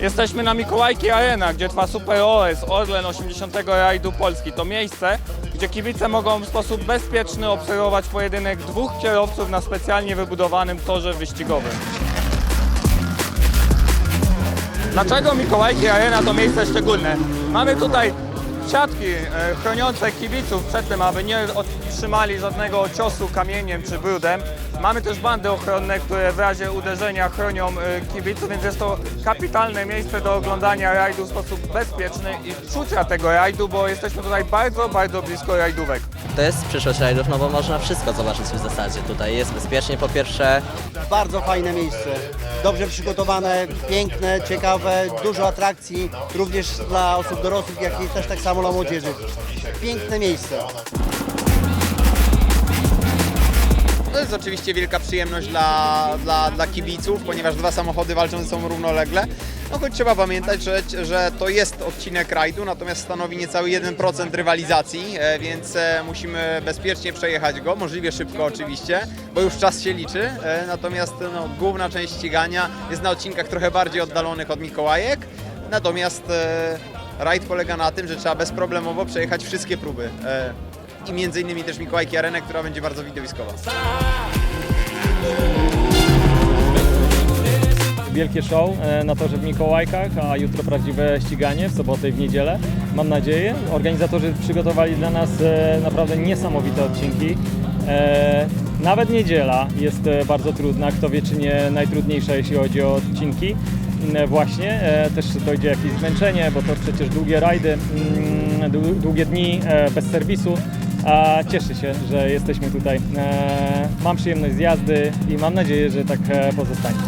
Jesteśmy na Mikołajki Arena, gdzie trwa Super OS Orlen 80 rajdu Polski. To miejsce, gdzie kibice mogą w sposób bezpieczny obserwować pojedynek dwóch kierowców na specjalnie wybudowanym torze wyścigowym. Dlaczego Mikołajki Arena to miejsce szczególne? Mamy tutaj siatki e, chroniące kibiców przed tym, aby nie otrzymali żadnego ciosu kamieniem czy brudem. Mamy też bandy ochronne, które w razie uderzenia chronią e, kibiców, więc jest to kapitalne miejsce do oglądania rajdu w sposób bezpieczny i czucia tego rajdu, bo jesteśmy tutaj bardzo, bardzo blisko rajdówek. To jest przyszłość rajdów, no bo można wszystko zobaczyć w zasadzie tutaj. Jest bezpiecznie po pierwsze, Bardzo fajne miejsce. Dobrze przygotowane, piękne, ciekawe, dużo atrakcji, również dla osób dorosłych, jak i też tak samo dla młodzieży. Piękne miejsce. To jest oczywiście wielka przyjemność dla, dla, dla kibiców, ponieważ dwa samochody walczą ze sobą równolegle. No choć trzeba pamiętać, że, że to jest odcinek rajdu, natomiast stanowi niecały 1% rywalizacji, e, więc e, musimy bezpiecznie przejechać go, możliwie szybko oczywiście, bo już czas się liczy. E, Natomiast no, główna część ścigania jest na odcinkach trochę bardziej oddalonych od Mikołajek. Natomiast rajd polega na tym, że trzeba bezproblemowo przejechać wszystkie próby. I między innymi też Mikołajki Arenę, która będzie bardzo widowiskowa. wielkie show e, na torze w Mikołajkach, a jutro prawdziwe ściganie w sobotę i w niedzielę. Mam nadzieję. Organizatorzy przygotowali dla nas e, naprawdę niesamowite odcinki. E, Nawet niedziela jest bardzo trudna, kto wie czy nie najtrudniejsza jeśli chodzi o odcinki. Mm, Właśnie, też dojdzie jakieś zmęczenie, bo to przecież długie rajdy, mm, dłu- długie dni bez serwisu. Cieszę się, że jesteśmy tutaj. E, Mam przyjemność z jazdy i mam nadzieję, że tak e, pozostanie.